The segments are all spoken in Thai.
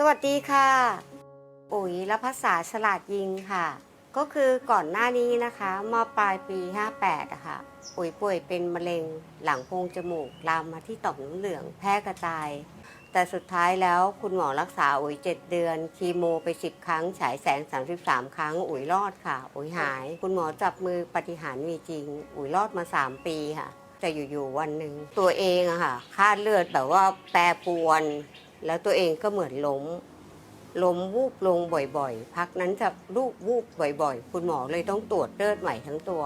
สวัสดีค่ะ อุ๋ยและภาษาฉลาดยิงค่ะ ก็คือก่อนหน้านี้นะคะมอปลายปี 58อะค่ะอุ๋ยป่วยเป็นมะเร็งหลังโพรงจมูกลามมาที่ต่อมน้ำเหลืองแพร่กระจาย แต่สุดท้ายแล้วคุณหมอรักษาอุ๋ย 7 เดือนคีโมไป 10 ครั้ง ฉายแสง 33 ครั้ง อุ๋ยรอดค่ะ อุ๋ยหาย คุณหมอจับมือปฏิหารมีจริง อุ๋ยรอดมา 3 ปีค่ะแต่อยู่ๆวันหนึ่งตัวเองอะค่ะค่าเลือดแบบว่าแปรปรวน แล้วตัวเองก็เหมือนล้ม ล้มวูบลงบ่อยๆ พักนั้นจะลูกวูบบ่อยๆ คุณหมอเลยต้องตรวจเลือดใหม่ทั้งตัว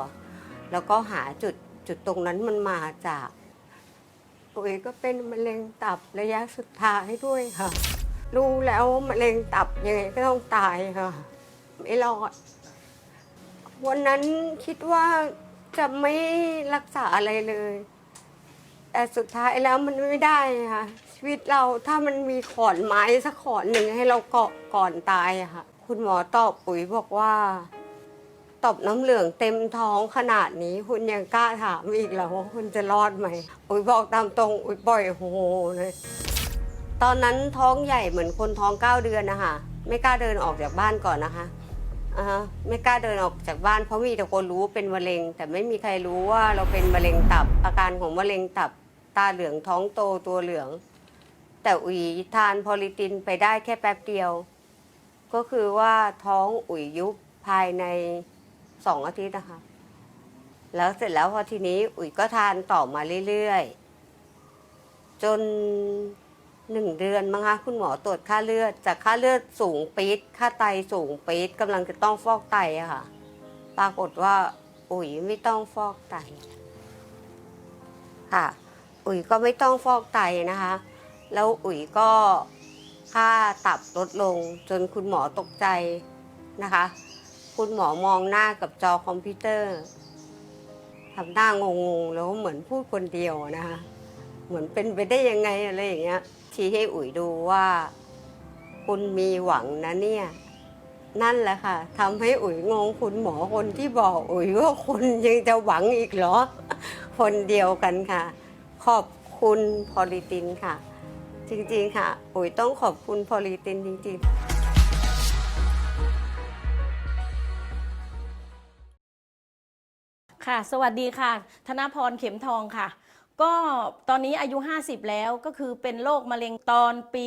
แล้วก็หาจุดจุดตรงนั้นมันมาจาก ตัวเองก็เป็นมะเร็งตับระยะสุดท้ายด้วยค่ะ รู้แล้วมะเร็งตับยังไงก็ต้องตายค่ะ ไม่รอด วันนั้นคิดว่าจะไม่รักษาอะไรเลย แต่สุดท้ายแล้วมันไม่ได้ค่ะชีวิตเราถ้ามันมีขอนไม้สักขอนหนึ่งให้เราเกาะก่อนตายอะค่ะคุณหมอตอบปุ๋ยบอกว่าตอบน้ำเหลืองเต็มท้องขนาดนี้ คุณยังกล้าถามอีกเหรอว่าคุณจะรอดไหมปุ๋ยบอกตามตรงอุ้ยปล่อยโฮเลย ตอนนั้นท้องใหญ่เหมือนคนท้องเก้าเดือนนะคะไม่กล้าเดินออกจากบ้านก่อนนะคะอ่าไม่กล้าเดินออกจากบ้านเพราะมีแต่คนรู้เป็นมะเร็ง แต่ไม่มีใครรู้ว่าเราเป็นมะเร็งตับอาการของมะเร็งตับ ตาเหลืองท้องโตตัวเหลือง แต่อุ๋ยทานพอลิตินไปได้แค่แป๊บเดียว ก็คือว่าท้องอุ๋ยยุบภายในสองอาทิตย์นะคะ แล้วเสร็จแล้วพอทีนี้อุ๋ยก็ทานต่อมาเรื่อยๆ จนหนึ่งเดือนมั้งคะคุณหมอตรวจค่าเลือด จากค่าเลือดสูงปี๊ดค่าไตสูงปี๊ดกำลังจะต้องฟอกไตอะค่ะ ปรากฏว่า อุ๋ยไม่ต้องฟอกไตค่ะ อุ๋ยก็ไม่ต้องฟอกไตนะคะ แล้วอุ๋ยก็ค่าตับลดลงจนคุณหมอตกใจนะคะ คุณหมอมองหน้ากับจอคอมพิวเตอร์ทำหน้างงๆแล้วเหมือนพูดคนเดียวนะคะ เหมือนเป็นไปได้ยังไงอะไรอย่างเงี้ยชี้ให้อุ๋ยดูว่า คุณมีหวังนะเนี่ย นั่นแหละค่ะทำให้อุ๋ยงงคุณหมอคนที่บอกอุ๋ยว่าคุณยังจะหวังอีกเหรอ คนเดียวกันค่ะ ขอบคุณพอลิตินค่ะ จริงๆค่ะอุ๋ยต้องขอบคุณพอลิตินจริงๆค่ะ สวัสดีค่ะ ธนพรเข็มทองค่ะ ก็ตอนนี้อายุ 50 แล้วก็คือเป็นโรคมะเร็งตอนปี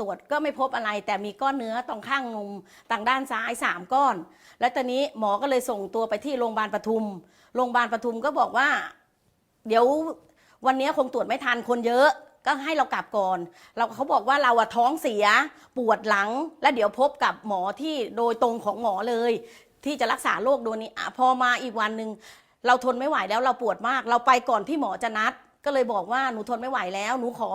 ตรวจก็ไม่พบอะไร แต่มีก้อนเนื้อตรงข้างนมต่างด้านซ้ายสามก้อน และตอนนี้หมอก็เลยส่งตัวไปที่โรงพยาบาลปทุม โรงพยาบาลปทุมก็บอกว่า เดี๋ยววันนี้คงตรวจไม่ทันคนเยอะก็ให้เรากลับก่อน เราเขาบอกว่าเราอะท้องเสียปวดหลัง แล้วเดี๋ยวพบกับหมอที่โดยตรงของหมอเลย ที่จะรักษาโรคโดนนี้พอมาอีกวันหนึ่งเราทนไม่ไหวแล้วเราปวดมาก เราไปก่อนที่หมอจะนัด ก็เลยบอกว่าหนูทนไม่ไหวแล้ว หนูขอ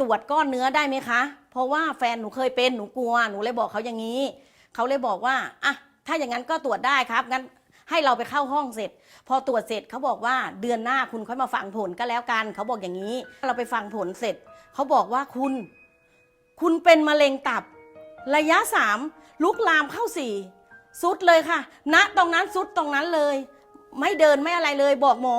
ตรวจก้อนเนื้อได้ไหมคะ ราะว่าแฟนหนูเคยเป็นหนูกลัวหนูเลยบอกเขาอย่างนี้ เขาเลยบอกว่าอะถ้าอย่างนั้นก็ตรวจได้ครับงั้นให้เราไปเข้าห้องเสร็จ พอตรวจเสร็จเขาบอกว่าเดือนหน้าคุณค่อยมาฟังผลก็แล้วกัน เขาบอกอย่างนี้ เราไปฟังผลเสร็จ เขาบอกว่าคุณ คุณเป็นมะเร็งตับ ระยะสามลุกลามเข้าสี่สุดเลยค่ะณตรงนั้นสุดตรงนั้นเลย ไม่เดินไม่อะไรเลย บอกหมอ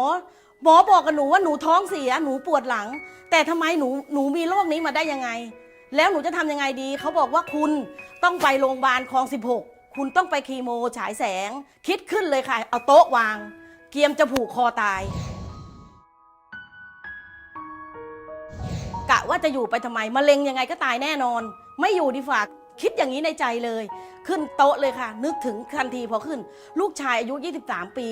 หมอบอกกับหนูว่าหนูท้องเสียหนูปวดหลัง แต่ทำไมหนูหนูมีโรคนี้มาได้ยังไง แล้วหนูจะทำยังไงดี เขาบอกว่าคุณต้องไปโรงพยาบาลคลอง 16 คุณต้องไปคีโมฉายแสง คิดขึ้นเลยค่ะ เอาโต๊ะวาง เกียมจะผูกคอตาย กะว่าจะอยู่ไปทำไมมะเร็งยังไงก็ตายแน่นอน ไม่อยู่ดีฝากคิดอย่างนี้ในใจเลย ขึ้นโต๊ะเลยค่ะ นึกถึงทันทีพอขึ้น ลูกชายอายุ 23 ปี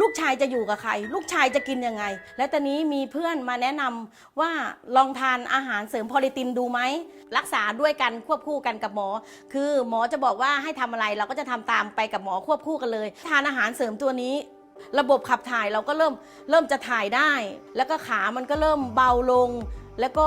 ลูกชายจะอยู่กับใคร ลูกชายจะกินยังไง และตอนนี้มีเพื่อนมาแนะนำว่าลองทานอาหารเสริมพอลิตินดูไหม รักษาด้วยกันควบคู่กันกับหมอ คือหมอจะบอกว่าให้ทำอะไรเราก็จะทำตามไปกับหมอควบคู่กันเลย ทานอาหารเสริมตัวนี้ ระบบขับถ่ายเราก็เริ่มเริ่มจะถ่ายได้ แล้วก็ขามันก็เริ่มเบาลง แล้วก็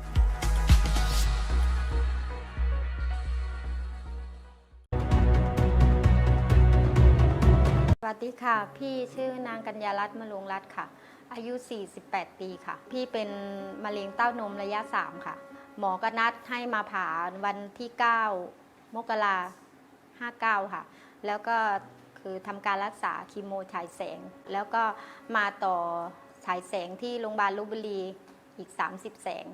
วัสดีค่ะ พี่ชื่อนางกัญญารัตน์มะลวงรัตน์ค่ะ อายุ 48 ปีค่ะ พี่เป็นมะเร็งเต้านมระยะ 3 ค่ะ หมอก็นัดให้มาผ่าวันที่ 9 มกรา59ค่ะ แล้วก็คือทำการรักษาคีโมฉายแสง แล้วก็มาต่อฉายแสงที่โรงพยาบาลลพบุรีอีก 30 แสง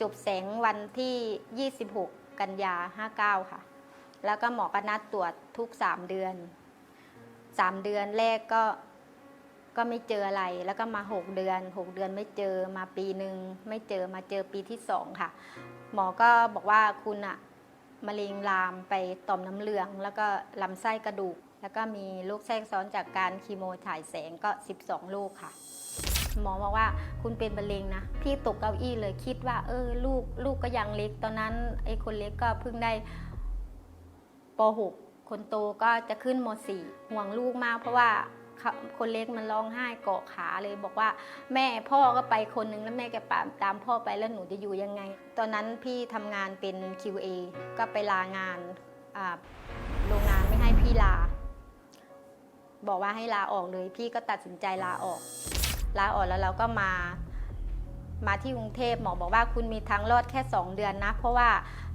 จบแสงวันที่ 26 กันยา 59 ค่ะ แล้วก็หมอก็นัดตรวจทุก 3 เดือน สามเดือนแรกก็ก็ไม่เจออะไร แล้วก็มาหกเดือนหกเดือนไม่เจอมาปีหนึ่งไม่เจอมาเจอปีที่สองค่ะ หมอก็บอกว่าคุณอะมะเร็งลามไปต่อมน้ำเหลือง แล้วก็ลำไส้กระดูก แล้วก็มีโรคแทรกซ้อนจากการคีโมถ่ายแสงก็ 12 ลูกค่ะ หมอบอกว่าคุณเป็นมะเร็งนะ พี่ตกเก้าอี้เลยคิดว่า เออ ลูกลูกก็ยังเล็ก ตอนนั้นไอ้คนเล็กก็เพิ่งได้ป .6 คนโตก็จะขึ้นม .4 ห่วงลูกมาก เพราะว่าเขาคนเล็กมันร้องไห้เกาะขาเลยบอกว่า แม่พ่อก็ไปคนนึงแล้วแม่แกตามตามพ่อไปแล้วหนูจะอยู่ยังไง ตอนนั้นพี่ทำงานเป็น QA ก็ไปลางานอ่าโรงงานไม่ให้พี่ลา บอกว่าให้ลาออกเลย พี่ก็ตัดสินใจลาออก ลาออกแล้วเราก็มามาที่กรุงเทพหมอบอกว่าคุณมีทางรอดแค่ 2 เดือนนะ เพราะว่า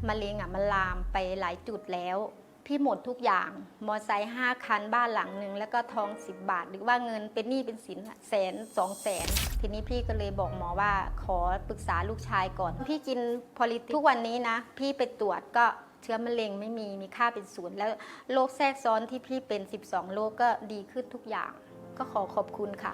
มะเร็งอะมันลามไปหลายจุดแล้ว พี่หมดทุกอย่าง มอไซค์ห้าคันบ้านหลังหนึ่งแล้วก็ทอง10บบาท หรือว่าเงินเป็นหนี้เป็นสินแสนสองแสนทีนี้พี่ก็เลยบอกหมอว่าขอปรึกษาลูกชายก่อน พี่กินพอลิทุกวันนี้นะ พี่ไปตรวจก็เชื้อมะเร็งไม่มีมีค่าเป็นศูนย์แล้วโรคแทรกซ้อนที่พี่เป็น 12โรคก็ดีขึ้นทุกอย่าง ก็ขอขอบคุณค่ะ